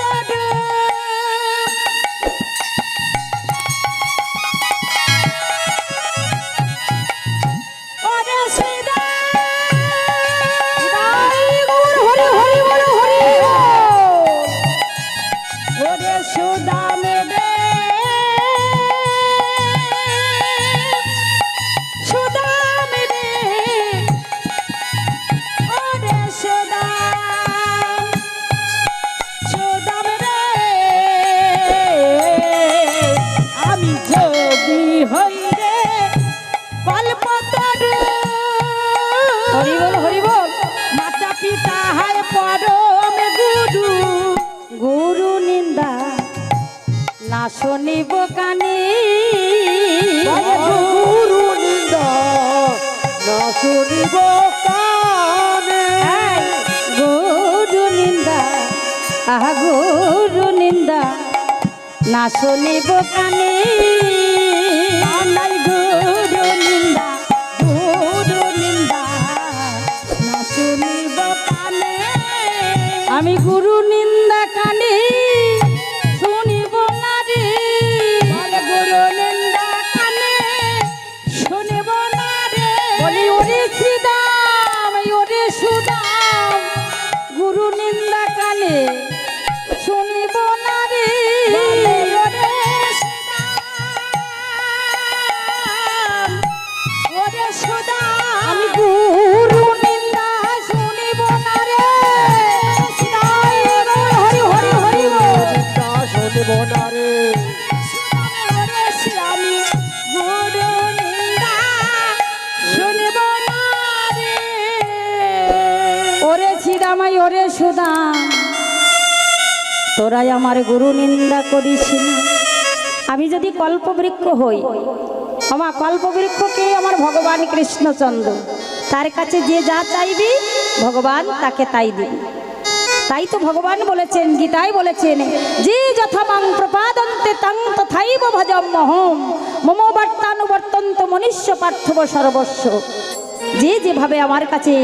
Dada. আহা নিন্দা কানে। গুরু গুরু নিন্দা না শুনিব কানে। আমি গুরু নিন্দা কানে। ওরে সুদাম তোরাই আমার গুরু নিন্দা করিস আমি যদি কল্পবৃক্ষ হই আমার কল্পবৃক্ষকে আমার ভগবান কৃষ্ণচন্দ্র। তার কাছে যে যা চাইবি, ভগবান তাকে তাই দিবি। তাই তো ভগবান বলেছেন গীতায় বলেছেন, যে যথা মাং প্রপাদন্তে তাং তথাইব ভজম মহম, মম বার্তানুবর্তন্ত মনুষ্য পার্থব সর্বস্ব। যে যেভাবে আমার কাছে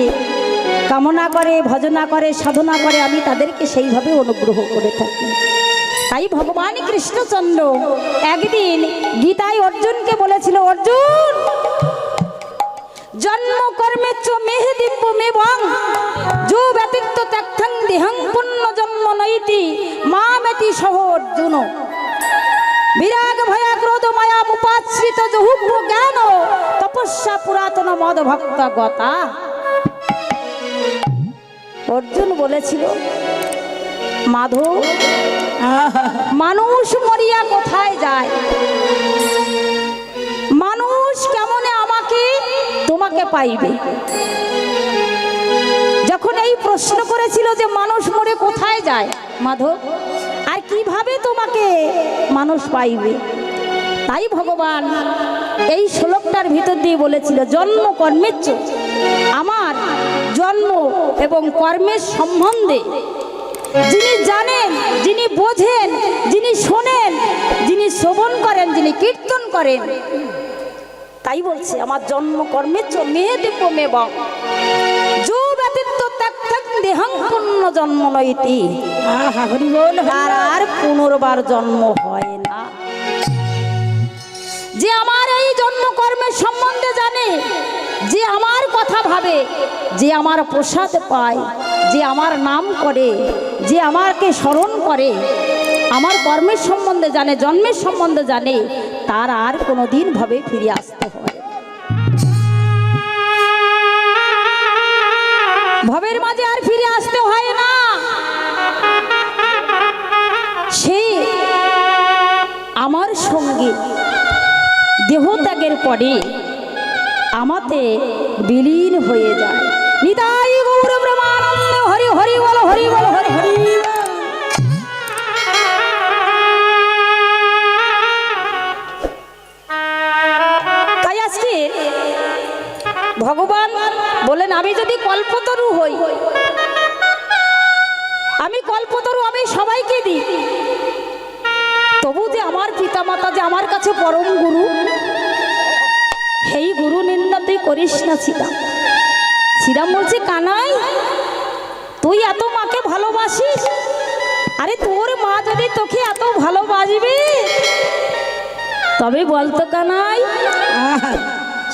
কামনা করে, ভজনা করে, সাধনা করে, আমি তাদেরকে সেইভাবে অনুগ্রহ করে থাকি। তাই ভগবান কৃষ্ণচন্দ্র একদিন গীতায় অর্জুনকে বলেছিল, অর্জুন, জন্ম কর্মে চ মেহে দিব্য মেবং যো ব্যতিক্ত ত্যাগথং দেহং পুণ্য জন্ম নৈতি, মা মেতি সহ অর্জুন। বিরাগ ভয়া ক্রোধ মায়া মুপাশ্রিত জহুগ্র জ্ঞান, তপস্যা পুরাতন মদ ভক্ত গতা। অর্জুন বলেছিল, মাধব, মানুষ মরিয়া কোথায় যায়? মানুষ কেমনে আমাকে, তোমাকে পাইবে? যখন এই প্রশ্ন করেছিল যে মানুষ মরে কোথায় যায়, মাধব, আর কীভাবে তোমাকে মানুষ পাইবে? তাই ভগবান এই শ্লোকটার ভিতর দিয়ে বলেছিল, জন্ম কর্মের আমার জন্ম এবং কর্মের সম্বন্ধে। যিনি জানেন যিনি বোঝেন যিনি শোনেন যিনি শ্রবণ করেন যিনি কীর্তন করেন তাই বলছে আমার জন্ম কর্মের চেয়ে মেয়ে দেব মেব যো ব্যতীত ত্যাগ দেহং পুণ্য জন্ম নইতি আর পুনর্বার জন্ম হয় না। যে আমার এই জন্ম কর্মের সম্বন্ধে জানে, যে আমার কথা ভাবে, যে আমার প্রসাদ পায়, যে আমার নাম করে, যে আমাকে স্মরণ করে, আমার কর্মের সম্বন্ধে জানে, জন্মের সম্বন্ধে জানে, তার আর কোনো দিন ভাবে ফিরে আসতে হয়। ভবের মাঝে আর ফিরে আসতে হয় না সে আমার সঙ্গে পরে আমাতে বিলীন হয়ে যায়। নিতাই গৌর ব্রহ্মানন্দ হরি হরি বল হরি বল, হরি হরি তাই ভগবান বলেন, আমি যদি কল্পতরু হই, আমি কল্পতরু, আমি সবাইকে দিই। তবু যে আমার পিতামাতা, যে আমার কাছে পরম গুরু সেই গুরু নিন্দা, তুই করিস না শ্রীরাম শ্রীরাম বলছে, কানাই, তুই এত মাকে ভালোবাসিস? আরে তোর মা যদি তোকে এত ভালোবাসবে? তবে বলতো, কানাই,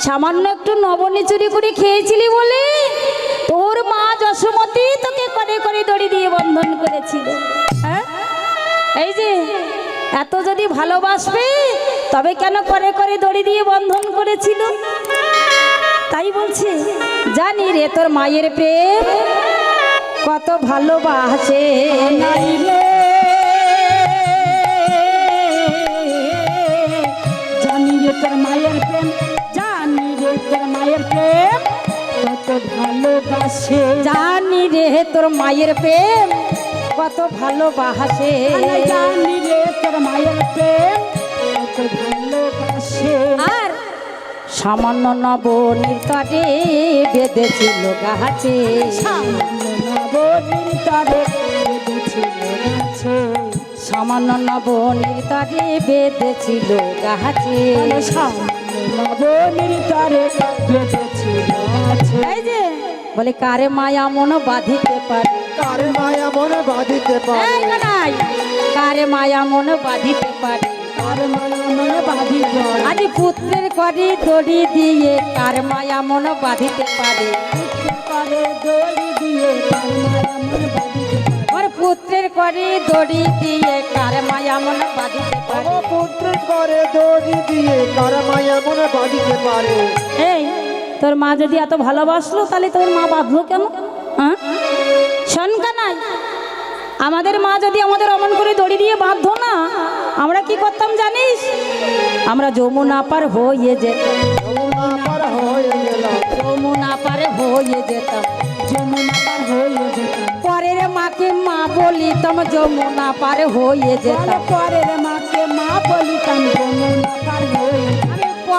সামান্য একটু নবনী চুরি করে খেয়েছিলি বলে? তোর মা যশোমতী তোকে করে করে দড়ি দিয়ে বন্ধন করেছিল। হ্যাঁ? এই যে, এত যদি ভালোবাসবে তবে কেন করে করে দড়ি দিয়ে বন্ধন করেছিল? তাই বলছি, জানি রে তোর মায়ের প্রেম, কত ভালোবাসে জানি রে তোর মায়ের প্রেম, জানি রে তোর মায়ের প্রেম, কত ভালোবাসে। জানি রে তোর মায়ের প্রেম, কত ভালোবাসে। জানি রে তোর মায়ের প্রেম আর? সামান্য নবনীর কাটে বেঁধেছিল গাছে। নবনীর তারে বেঁধেছিল গাছে। সামান্য নবনীর কাটে বেঁধেছিল গাছে। নবনীর তারে বেঁধেছিল গাছে। এই যে। বলে কারে মায়া মন বাঁধিতে পারে? কারে মায়া মনে বাঁধিতে পারে? কারে মায়া মন বাঁধিতে পারে? আজ পুত্রের করি দড়ি দিয়ে কার মায়া মন বাঁধিতে পারে। ওর পুত্রের করি দড়ি দিয়ে কার মায়া মন বাঁধিতে পারে। ও পুত্র করে দড়ি দিয়ে কারে মায়া মনে বাঁধিতে পারে। এই তোর মা যদি এত ভালোবাসলো তাহলে তোর মা বাঁধলো কেন? হ্যাঁ? শঙ্কা নাই আমাদের মা যদি আমাদের অমন করে দড়ি দিয়ে বাঁধতো না আমরা কি করতাম জানিস? আমরা যমুনা পার হয়ে যেতাম। যমুনা পার হয়ে যমুনা পারে হয়ে যেতাম। যমুনা পার হয়ে যেত পরের মাকে মা বলিতাম, যমুনা পার হয়ে যেতাম। পরের মাকে মা বলিতাম, যমুনা পার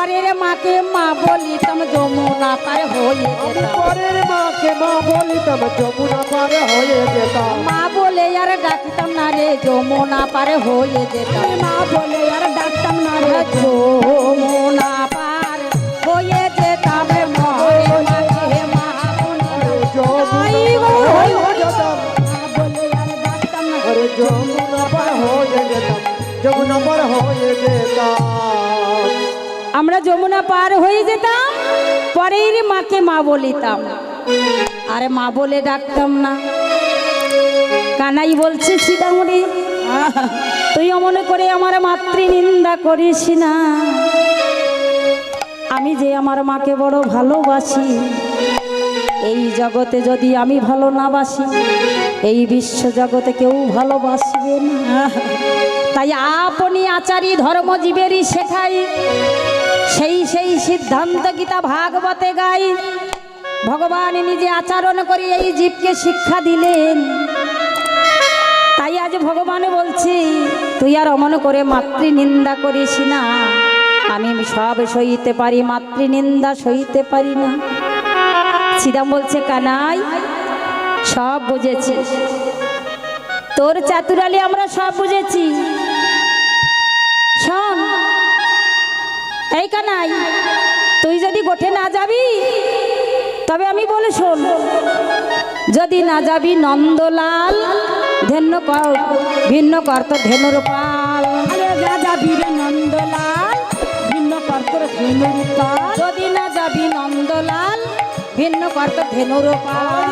পরের মাকে মা বলিতাম যমুনা পার হয়ে আমি যেতাম পরের মাকে মা বলিতাম যমুনা পারে হয়ে যেতাম মা বলে আর ডাকতাম না রে যমুনা পার হয়ে যেতাম মা বলে আর ডাকতাম না রে যমুনা পার হয়ে যেতাম রে মরে মাকে মা বলে। যমুনা পার হয়ে যেতাম মা বলে আর ডাকতাম না আরে যমুনা পার হয়ে যেতাম আমরা যমুনা পার হয়ে যেতাম, পরের মাকে মা বলিতাম। আরে মা বলে ডাকতাম না। কানাই বলছে সীতামণি তুই অমনে করে আমার মাতৃ নিন্দা করিস না। আমি যে আমার মাকে বড় ভালোবাসি, এই জগতে যদি আমি ভালো না বাসি, এই বিশ্ব জগতে কেউ ভালোবাসবে না। তাই আপনি আচারী ধর্মজীবেরই শেখাই সেই সেই সিদ্ধান্ত গীতা ভাগবতে গাই? ভগবান নিজে আচরণ করে এই জীবকে শিক্ষা দিলেন। তাই আজ ভগবান বলছি, তুই আর অমন করে মাতৃ নিন্দা করিস না। আমি সব সইতে পারি মাতৃ নিন্দা সইতে পারি না। শ্রীরাম বলছে, কানাই, সব বুঝেছি তোর চাতুরালি আমরা সব বুঝেছি। এই কানাই তুই যদি গোঠে না যাবি তবে আমি বলে শোন যদি না যাবি নন্দলাল ধেন্য কর ভিন্ন কর্ত ধেনুর পাল। রাজা বীর নন্দলাল ভিন্ন কর্তর ধেনুর পাল। যদি না যাবি নন্দলাল ভিন্ন কর্ত ধেনুর পাল।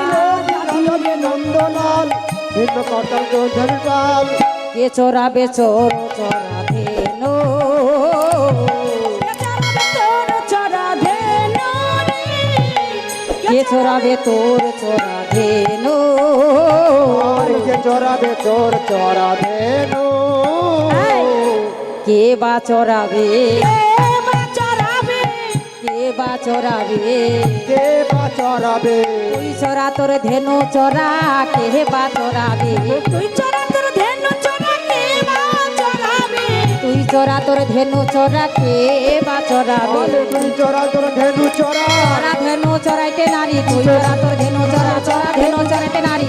নন্দলাল ভিন্ন কর্তাল যোধন পাল। কে চোর চোরা চোরাবে তোর চোরা নো চড়াবে তোর চড়া নো। কে বা চোরাবে চরাবে কে বা চোরাবে কে বা চড়াবে? তুই চোরা তোর ধেনু চোরা কে বা চোরাবে তুই চরা তোর ধেনু চরা কে বা চোরা চোরা বা তুই চোরা তোর ধেনু চোরা। চোরা ধেনু চোরাইতে নারী তুই চোরা তোর ধেনু চোরা চোরা ধেনু চোরাইতে নারী।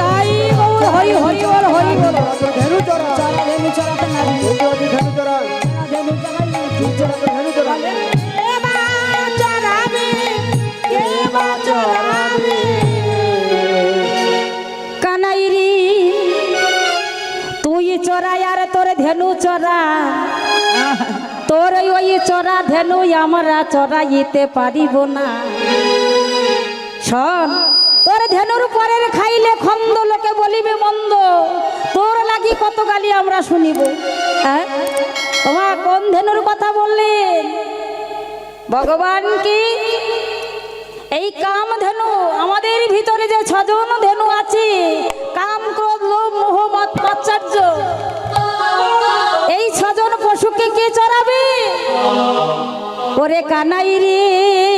তাই গৌর হরি হরি বল হরি বল। চোরা ধেনু চোরা। চড়া ধেনু চড়াতে নারী। তুই চোরা ধেনু চোরা? ধেনু চড়াই তুই চোরা তোর ধেনু চোরা? কানাইরি ধেনু চোরা তোর ওই চোরা ধেনু, আমরা চড়াইতে পারিব না। শোন, তোর ধেনুর পরের খাইলে খন্দ, লোকে বলিবে মন্দ। তোর লাগি কত গালি আমরা শুনিব। হ্যাঁ কোন ধেনুর কথা বললেন ভগবান কি? এই কাম ধেনু, আমাদের ভিতরে যে ছজন ধেনু আছে, কাম, ক্রোধ, লোভ, মোহ, মত এই ছজন পশুকে কে চড়াবে? ওরে কানাই রে।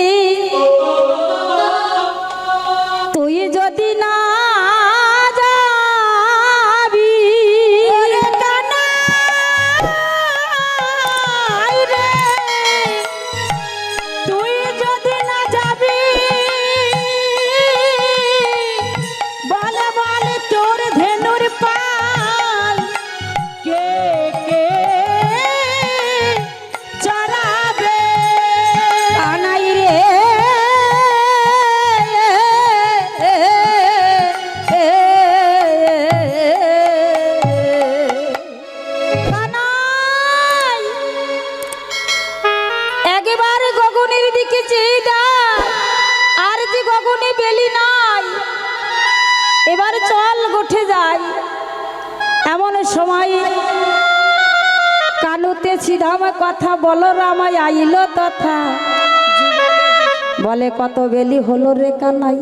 কত বেলি হলো রে কানাই?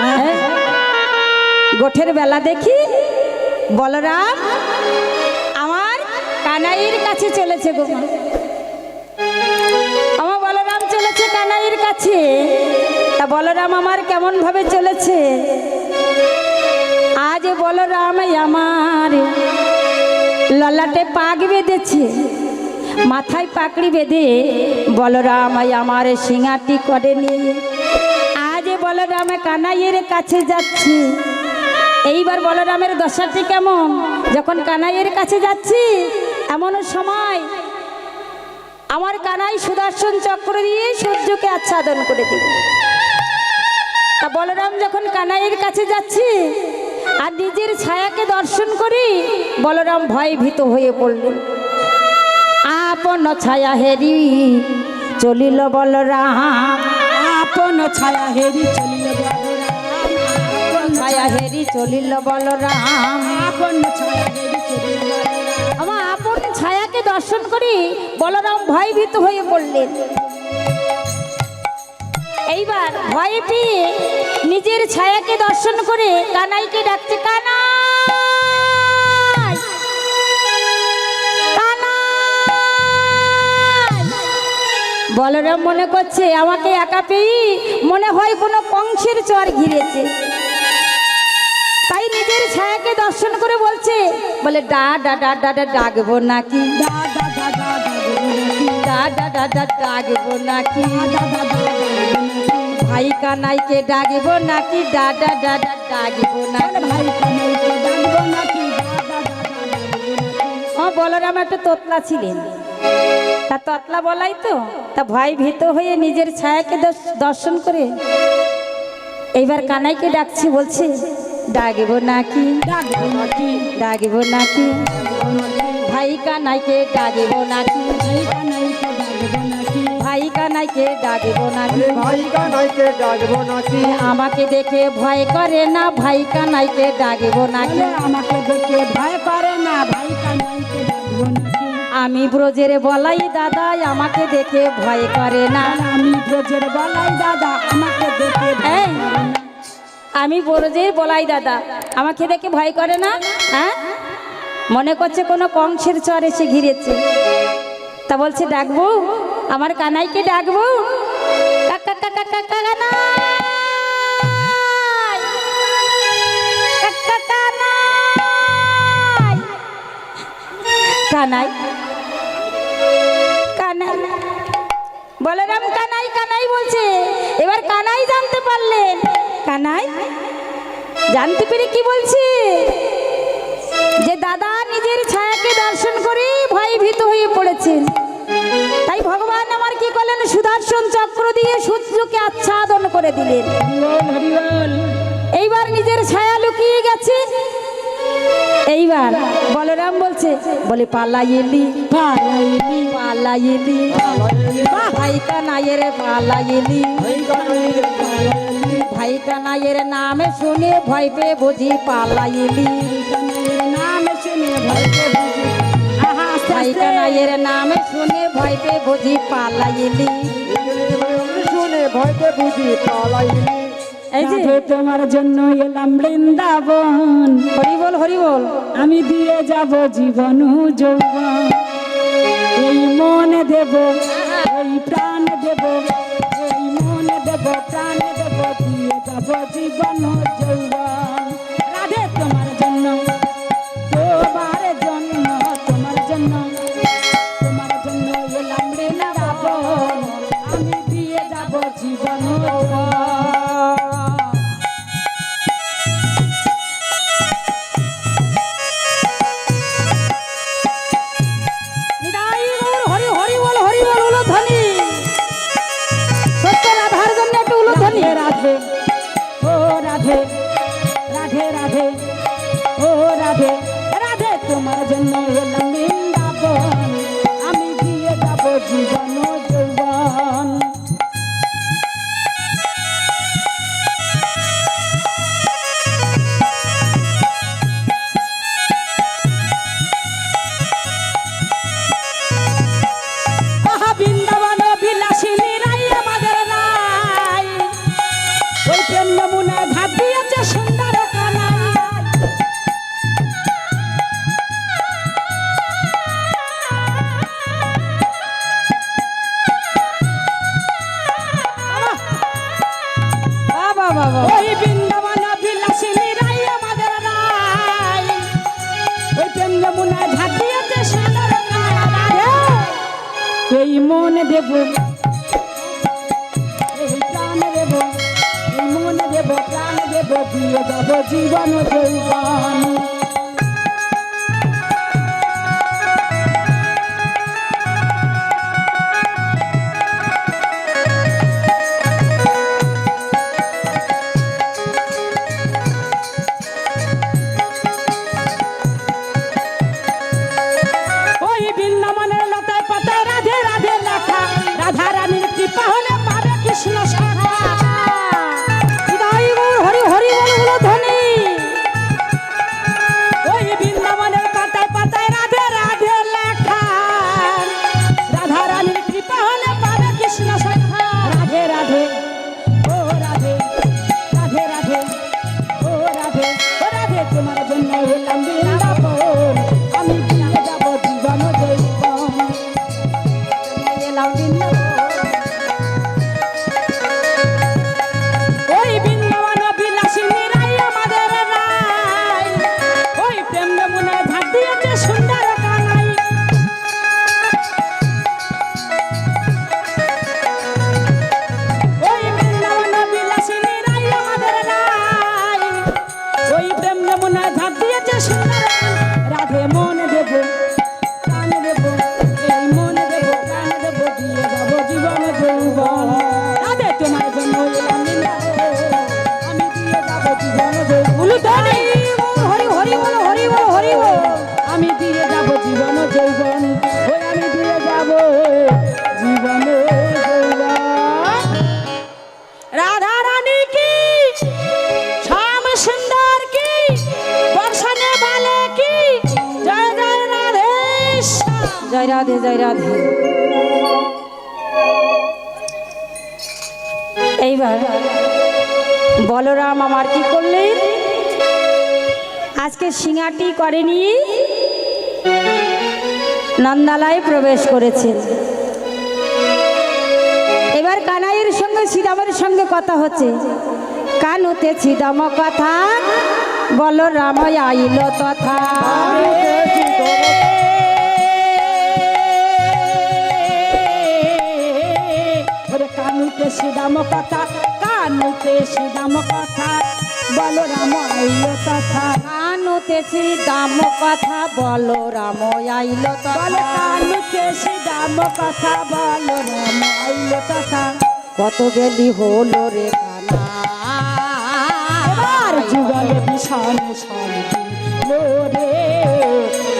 হ্যাঁ? গোঠের বেলা দেখি বলরাম আমার কানাইয়ের কাছে চলেছে গো আমার বলরাম চলেছে কানাইয়ের কাছে। তা বলরাম আমার কেমন ভাবে চলেছে? আজ বলরাম আমার ললাটে পাক বেঁধেছে মাথায় পাকড়ি বেঁধে বলরাম আমার সিঙাটি করেনি বলরাম কানাইয়ের কাছে যাচ্ছি। এইবার বলরামের দশাটি কেমন? যখন কানাইয়ের কাছে যাচ্ছি, এমন সময় আমার কানাই সুদর্শন চক্র দিয়ে সূর্যকে আচ্ছাদন করে দিল। তা বলরাম যখন কানাইয়ের কাছে যাচ্ছি আর নিজের ছায়াকে দর্শন করি, বলরাম ভয় ভীত হয়ে পড়লেন আপন ছায়া হেরি, চলিল বলরাম আপন ছায়া হেরি চলিল বলরাম। ছায়া হেরি চলিল বলরাম। আপন ছায়া হেরি চলিল আমার আপন ছায়াকে দর্শন করি বলরাম ভয় ভীত হয়ে পড়লেন। এইবার ভয় পেয়ে নিজের ছায়াকে দর্শন করে কানাইকে ডাকছে কানাই! বলরাম মনে করছে আমাকে একা পেয়ে মনে হয় কোনো কংসের চর ঘিরেছে তাই নিজের ছায়াকে দর্শন করে বলছে বলে ডা ডা ডা ডা ডা ডাকবো নাকি দা দা নাকি ডা ডা ডা ডা ডাকবো নাকি ভাই কানাইকে ডাকবো নাকি ডা ডা ডা ডা ডাকবো নাকি ভাই কানাইকে ডাকবো নাকি বলরাম একটা তোতলা ছিলেন তা ততলা বলাই তো তা ভয় ভীত হয়ে নিজের ছায়াকে দর্শন করে এইবার কানাইকে ডাকছি বলছি ডাকবো নাকি? ডাকবো নাকি? ডাকবো নাকি? ভাই কানাইকে ডাকবো নাকি? ভাই কানাইকে ডাকবো নাকি? ভাই কানাইকে ডাকবো নাকি? আমাকে দেখে ভয় করে না ভাই কানাইকে ডাকবো নাকি? আমাকে দেখে ভয় করে না ভাই নাকি আমি ব্রজের বলাই দাদা আমাকে দেখে ভয় করে না। আমি ব্রজের বলাই দাদা আমাকে দেখে এই, আমি ব্রজের বলাই দাদা আমাকে দেখে ভয় করে না? হ্যাঁ? মনে করছে কোনো কংসের চর এসে ঘিরেছে। তা বলছে ডাকবো? আমার কানাইকে ডাকবো? কাকা কাকা কাকা কানাই! কাকা কানাই! কানাই বলরাম কানাই কানাই বলছে। এবার কানাই জানতে পারলেন। কানাই জানতে পেরে কি বলছে? যে দাদা নিজের ছায়াকে দর্শন করে ভয় ভীত হয়ে পড়েছেন। তাই ভগবান আমার কি করলেন? সুদর্শন চক্র দিয়ে সূর্যকে আচ্ছাদন করে দিলেন। এইবার নিজের ছায়া লুকিয়ে গেছে। এইবার বলরাম বলছে, বলে, পালাইলি পালাইলি পালাইলি ভাই কানাইয়ের পালাইলি ভাই কানাইয়ের নামে শুনে ভয় পেয়ে বুঝি পালাইলি নাম শুনে ভয়কে বুঝি আহা আস্তে ভাই কানাইয়ের নামে শুনে ভয় পেয়ে বুঝি পালাইলি, শুনে ভয়তে বুঝি পালাইলি রাধে তোমার জন্য এলাম বৃন্দাবন। হরি বল হরি বল। আমি দিয়ে যাব জীবন যৌবন। এই মনে দেব এই প্রাণ দেব এই মনে দেব প্রাণ দেব দিয়ে যাব জীবন যৌবন। নন্দালয়ে প্রবেশ করেছেন এবার কানাইয়ের সঙ্গে শ্রীরামের সঙ্গে কথা হচ্ছে। কানুতে ছিদাম কথা বলরাম আইল তথা। কানুতে সিদাম কথা, কানুতে সিদাম কথা বলরাম আইল তথা। কানুতেছি দাম কথা বলো রাম আইল বল তথা কানুতে সিদাম কথা বলরাম আইল তথা। কত গেলি হলো রে এবার কানা যুগল বিষাণ সান রে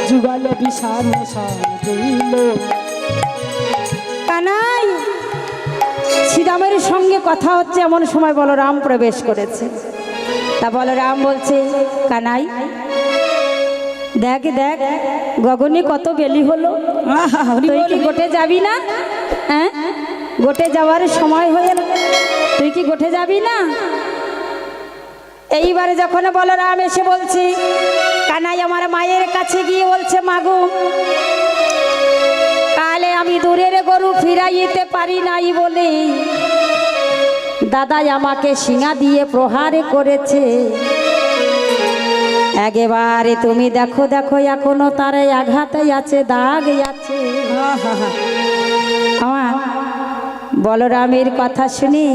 যুগল বিষাণ সান কানাই শ্রীরামের সঙ্গে কথা হচ্ছে এমন সময় বলরাম প্রবেশ করেছে। তা বলরাম বলছে কানাই দেখ দেখ গগনে কত বেলি হলো। তুই কি গোটে যাবি না? হ্যাঁ? গোটে যাওয়ার সময় হয়ে তুই কি গোটে যাবি না? এইবারে যখন বলরাম এসে বলছি কানাই আমার মায়ের কাছে গিয়ে বলছে মাগু কালে আমি দূরের গরু ফিরাইতে পারি নাই বলে দাদাই আমাকে শিঙা দিয়ে প্রহার করেছে। একেবারে তুমি দেখো দেখো, এখনও তার আঘাতে আছে, দাগ আছে। আমার বলরামের কথা শুনি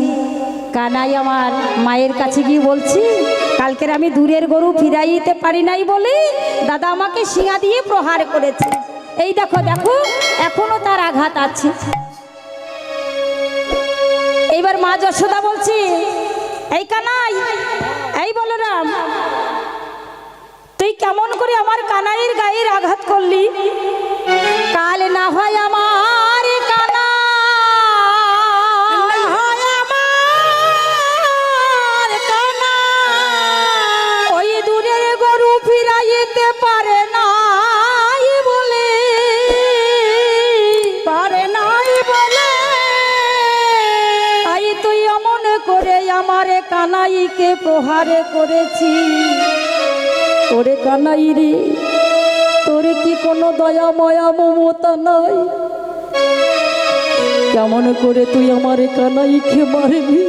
কানাই আমার মায়ের কাছে গিয়ে বলছি, কালকের আমি দূরের গরু ফিরাইতে পারি নাই বলে দাদা আমাকে শিঙা দিয়ে প্রহার করেছে। এই দেখো দেখো, এখনও তার আঘাত আছে। এইবার মা যশোদা বলছি, এই কানাই, এই বলরাম কেমন করে আমার কানাইয়ের গায়ের আঘাত করলি? কাল না হয় আমার কানা ওই দূরের গরু ফিরাইতে পারে অমন করে আমারে কানাইকে প্রহারে করেছি ওরে কানাই রে। তোরে কি কোনো দয়া, ময়া, মমতা নাই? কেমন করে তুই আমারে কানাইকে মারবি?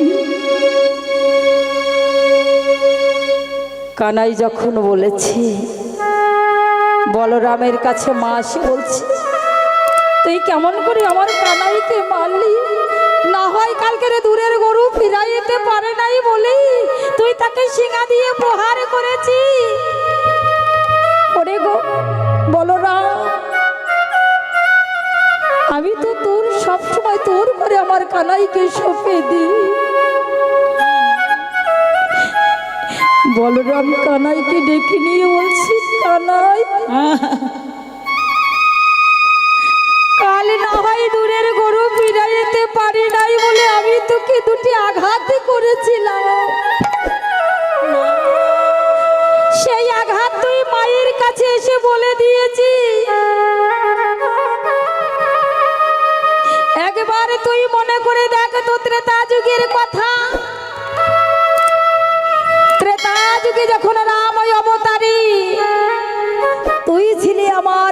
কানাই যখন বলেছে, বলরামের কাছে মা আসে বলছে, তুই কেমন করে আমার কানাইকে মারলি? না হয় কালকের দূরের গরু ফিরাইতে পারে নাই বলি তুই তাকে শিঙা দিয়ে প্রহার করেছি। ওরে গো বলরাম আমি তো তোর সবসময় তোর করে আমার কানাইকে সঁপে দিই। বলরাম কানাইকে ডেকে নিয়ে বলছি, কানাই। কাল না হয় দূরের গরু ফিরাইতে পারি নাই বলে আমি তোকে দুটি আঘাত করেছিলাম। সেই আঘাত তুই মায়ের কাছে এসে বলে দিয়েছি। একবার তুই মনে করে দেখ তো ত্রেতা যুগের কথা। ত্রেতা যুগে যখন রাম অবতারী, তুই ছিলি আমার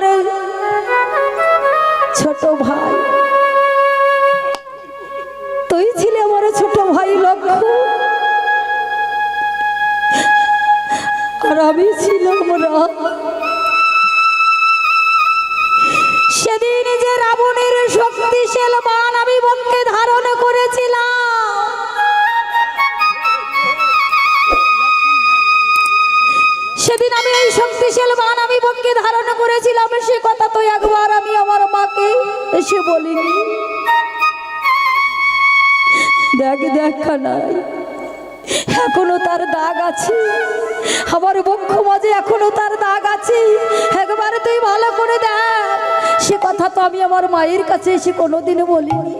কাছে এসে কোনোদিনও বলিনি।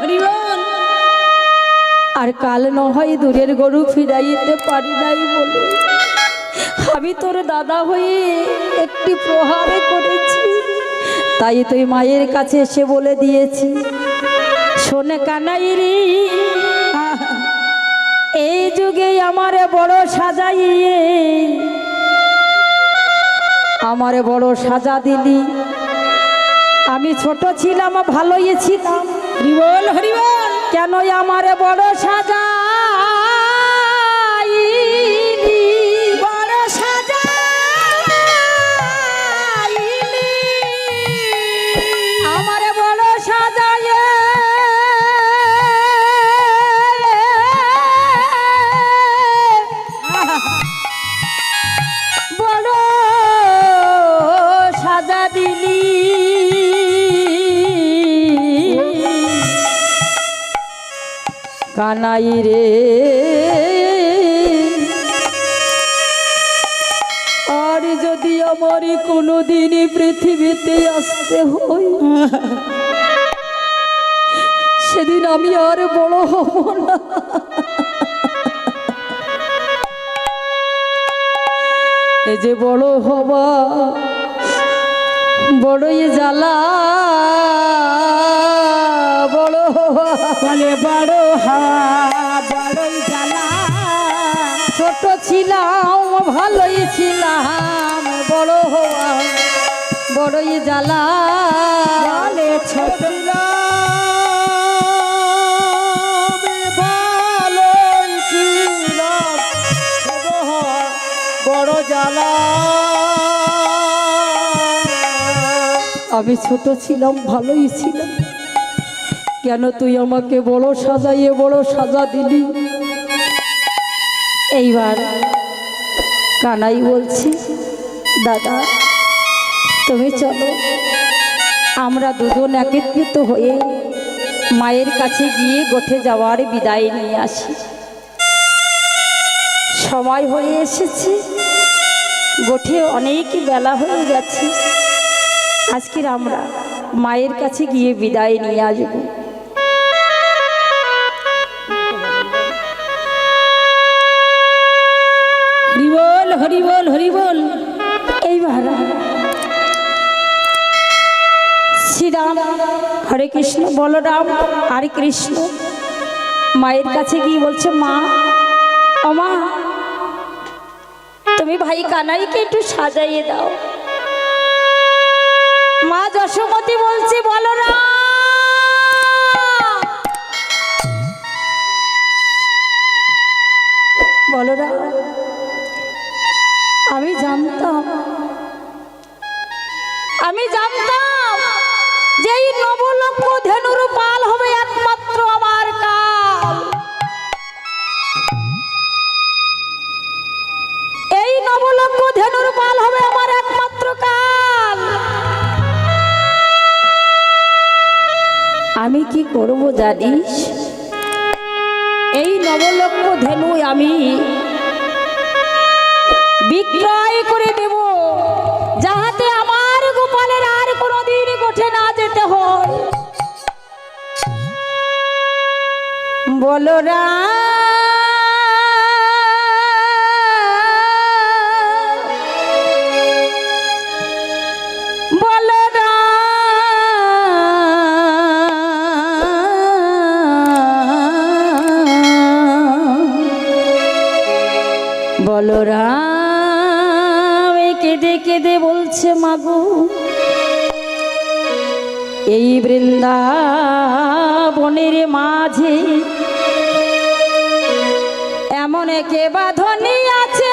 হরিবল আর কাল নয় দূরের গরু ফিরাইতে পারি নাই বলে। আমি তোর দাদা হয়ে একটি প্রহারে করেছি। তাই তুই মায়ের কাছে এসে বলে দিয়েছি। শোনে কানাই রে এই যুগে আমারে বড় সাজাইয়ে, আমারে বড় সাজা দিলি। আমি ছোট ছিলাম ভালোই ছিলাম। হরিবল কেন আমারে বড় সাজা? কানাই রে। আর যদি আমার কোনো দিনই পৃথিবীতে আসতে হয়, সেদিন আমি আর বড় হব না। এই যে বড় হবা, বড়ই জ্বালা। বলে বড় বড়ই জ্বালা। ছোট ছিলাম, ভালোই ছিলাম, বড় হওয়া বড়ই জ্বালা। বলে ছোট বড় জ্বালা। আমি ছোট ছিলাম, ভালোই ছিলাম। কেন তুই আমাকে বড় সাজাইয়ে বড় সাজা দিলি? এইবার কানাই বলছি, দাদা, তুমি চলো। আমরা দুজন একত্রিত হয়ে মায়ের কাছে গিয়ে গোঠে যাওয়ার বিদায় নিয়ে আসি। সময় হয়ে এসেছে। গোঠে অনেক বেলা হয়ে গেছে। আজকের আমরা মায়ের কাছে গিয়ে বিদায় নিয়ে আসব। হরে কৃষ্ণ বলরাম আর কৃষ্ণ। মায়ের কাছে গিয়ে বলছে, মা, ও মা, তুমি ভাই কানাইকে একটু সাজাইয়ে দাও। মা যশোমতী বলছে বলরাম বলরাম বলো রা। বলো বলরাম কেঁদে কেঁদে বলছে মাগো। এই বৃন্দাবনের মাঝে একে বাঁধনি আছে।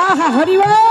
আহা হরিবল হরিবল